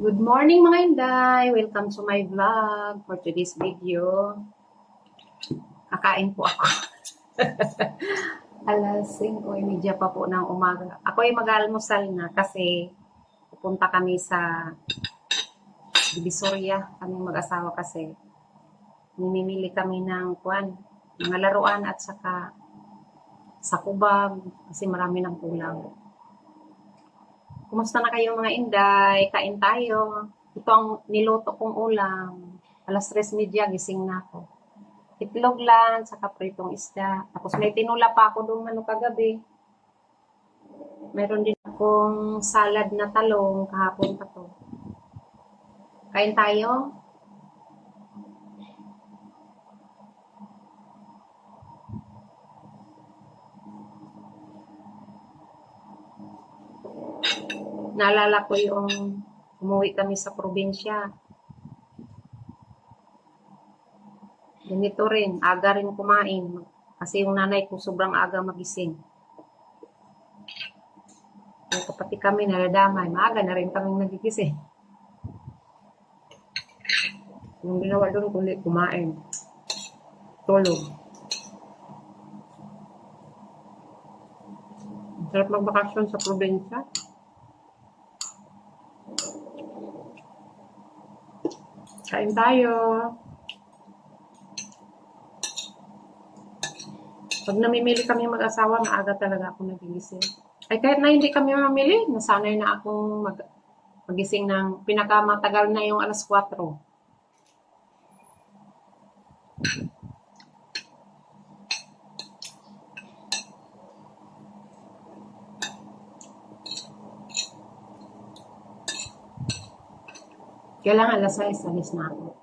Good morning mga Inday! Welcome to my vlog for today's video. Kakain po ako. Alas 5.30 pa po ng umaga. Ako ay mag-almusal na kasi pupunta kami sa Divisoria. Kami mag-asawa kasi nimimili kami ng kuan, mga laruan at saka sa kubag kasi marami ng kulang. Kumusta na kayo mga Inday? Kain tayo. Ito ang niluto kong ulam. Alas 3.30 gising na ako. Itlog lang, saka pritong isda. Tapos may tinula pa ako doon ano kagabi. Meron din akong salad na talong kahapon pa to. Kain tayo? Naalala ko yung umuwi kami sa probinsya. Ganito rin, aga rin kumain. Kasi yung nanay ko sobrang aga magising. Yung kapatid kami naladamay, maaga na rin kaming nagigising. Yung ginawa doon, kundi kumain. Tulog. Sarap magbakasyon sa probinsya. Kain tayo. Pag namimili kami mag-asawa, maaga talaga ako nagigising. Ay kahit na hindi kami mamili, nasanay na akong mag magising ng pinakamatagal na yung alas 4. Kailangan alas 6, alis na ako.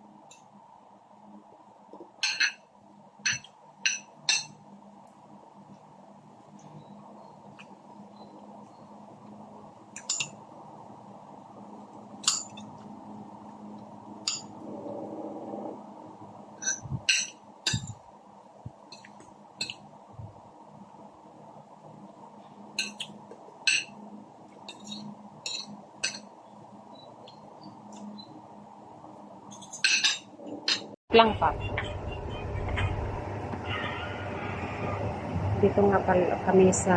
Lang pa. Dito nga pala kami sa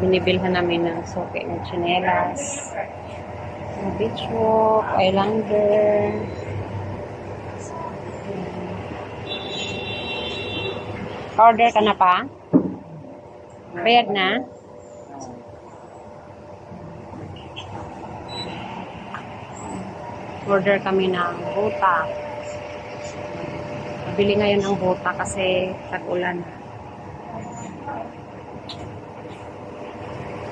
binibilhan namin ng soke ng chinelas. Beach walk, islander. Order ka na pa? Bayad na? Order kami ng buta. Bili ngayon ang bota kasi tag-ulan.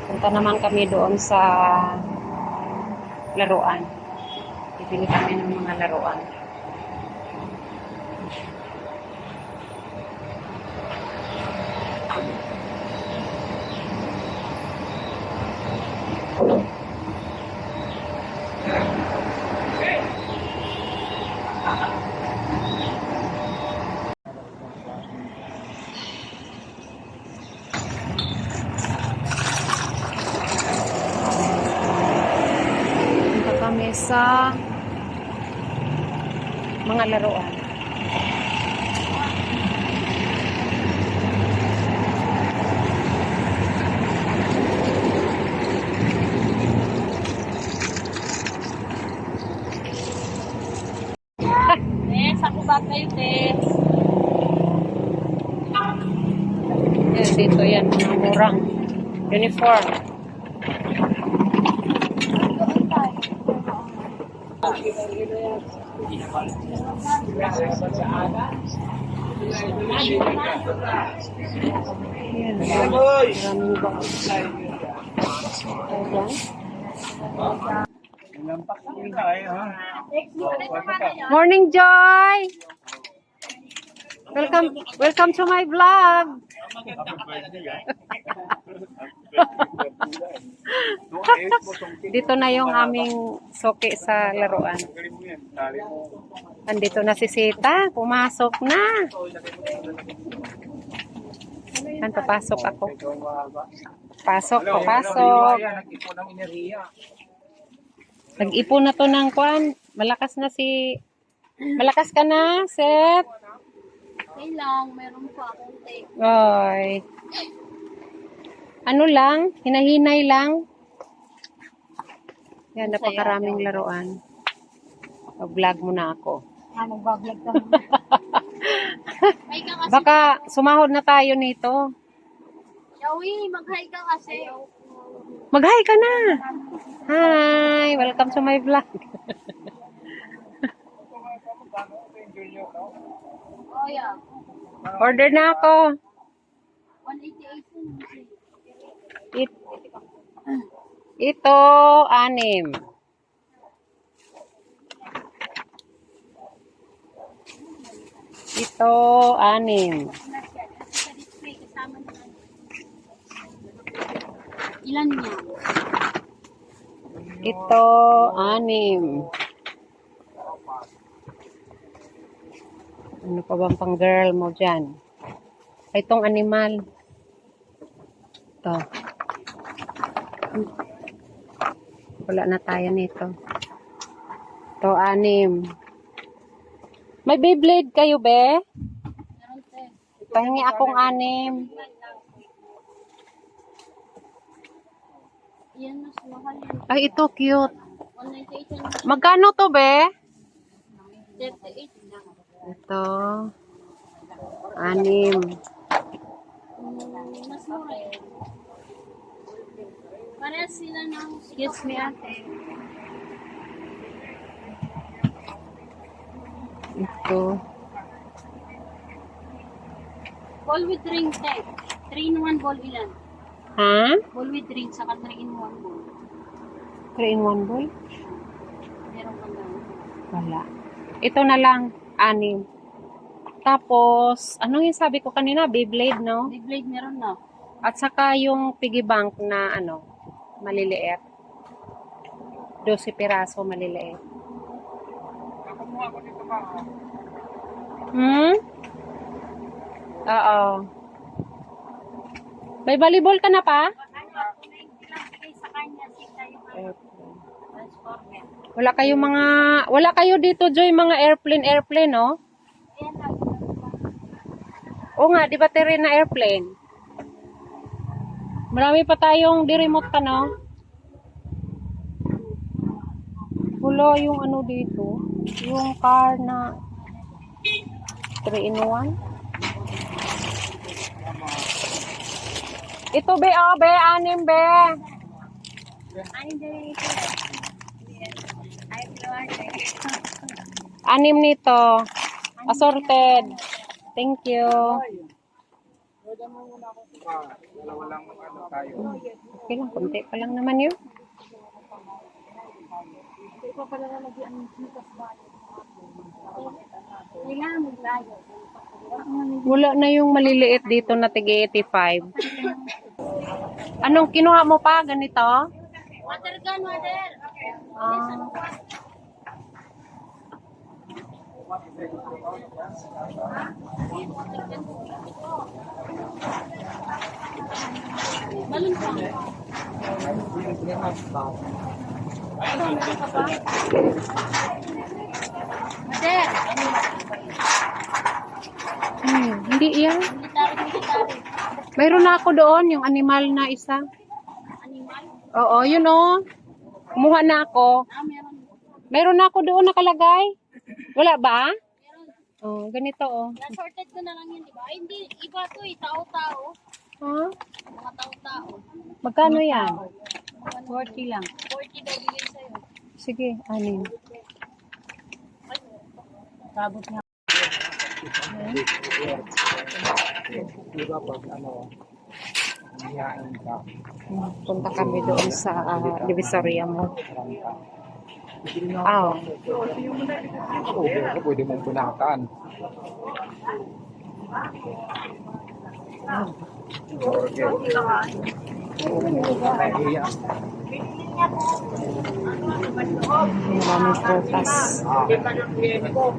Punta naman kami doon sa laruan. Bibili kami ng mga laruan. Kami sa mga laruan. Eh, sa kubat kayo, te. Yan, dito yan, mga murang uniform. Yan, maraming box. Ayan. Morning, Joy! Welcome, welcome to my vlog. Dito na yung aming soke sa laruan. Andito na si Sita. Pumasok na. Yan, papasok ako. Pasok, papasok. Nag-ipon na to ng kwan. Malakas na si... Malakas ka na, Seth? Okay lang, meron pa konti. Oy. Ano lang? Hinahinay lang? Yan, napakaraming laruan. Mag-vlog muna ako. Ah, magbablog ka. Kasi. Baka sumahod na tayo nito. Shawi, mag-hi ka kasi. Mag-hi ka na! Hi! Welcome to my vlog. Yeah. Order na ako. 188 yun. It, ito, anim. Ito, anim. Ilan niya? Ito, anim. Ano pa bang pang girl mo dyan? Itong animal. Ito. Wala na tayo nito. Ito, anim. May Beyblade kayo, be? Pahingi akong anim. Ay, ito cute. 198 yun. Magkano to, be? 38 lang. Ito. Anim. Mas mura yun. Parehas sila ng... Excuse me, ate. Ito. Ball with ring type. 3 in 1 ball ilan? Ha? Ball with ring, saka 3 in 1 ball. 3 in 1 boy? Meron ka lang. Wala. Ito na lang. Anim. Tapos, ano yung sabi ko kanina? Beyblade, no? Big blade meron na. At saka yung piggy bank na ano, maliliit. 12 piraso maliliit. Hmm? Oo. May volleyball ka na pa? sa kanya, sika yung transformer. Wala kayo mga, wala kayo dito, Joy, mga airplane, airplane, no? Lang. Oo nga, di ba terrain na airplane? Marami pa tayong di-remote ka, no? Wala yung ano dito. Yung car na 3 in 1. Ito, be, oh, be, anim, be. Ano din ito? Anim nito. Assorted. Thank you. Okay lang, konti pa lang naman yun. Kailangan mo layo. Wala na yung maliliit dito na tig 85. Anong kinuha mo pa? Ganito? Water gun, water. Ah. Balon pa. Water. Hmm, hindi yan. Mayroon na ako doon, yung animal na isa. Animal. Oo, yun o. Kumuha na ako. Meron. Mayroon na ako doon nakalagay. Wala ba? Meron. Oh, ganito oh. Na-sorted ko na lang yun, di ba? Ay, hindi. Iba to eh. Tao-tao. Ha? Mga tao-tao. Magkano yan? 40 lang. 40 daw bigay sa'yo. Sige, anin. Sabot niya. Punta kami doon sa uh, Divisoria Mall. Ah, Oo, pero pwede mong punakan. Nahiya. maraming prutas.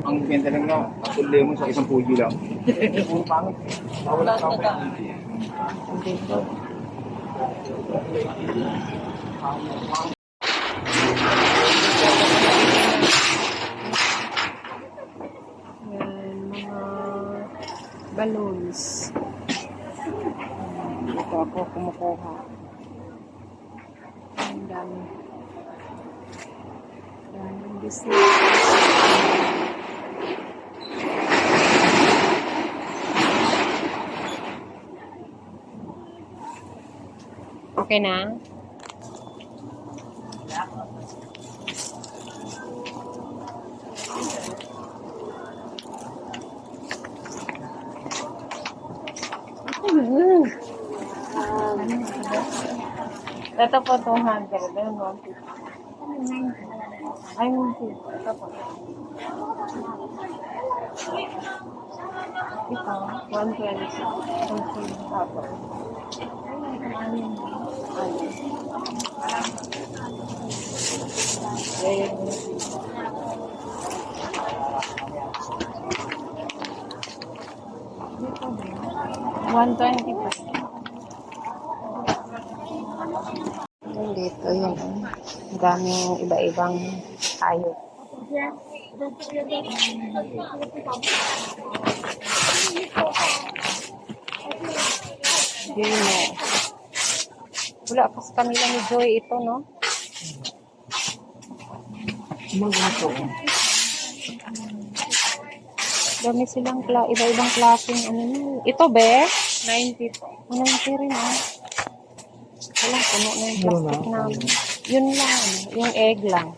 Ang benta lang na, ang lemon sa isang pugi lang. Ang pangit. Wala ka pa. Dito. Balloons. Dito ako kumukuha. Ang dami. Daming business. Okay na? Ito po 200. Ayun, 150. Ay, 150. Ito po. Ito, 120. 120 tapos. Ayun. Ayun. Ayun. 120 daming iba-ibang hayop. Dino. Wala pa sa kanila ni Joy ito, no? Dami silang kla iba-ibang klaseng ano na. Ito, be? 90 po. 90 rin, ah. Wala, puno na yung plastic namin. Yun lang, yung egg lang.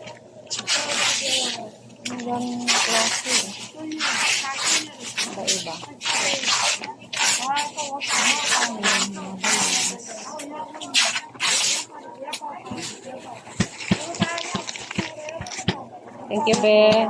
Ang daming klase. Iba-iba. Thank you, be.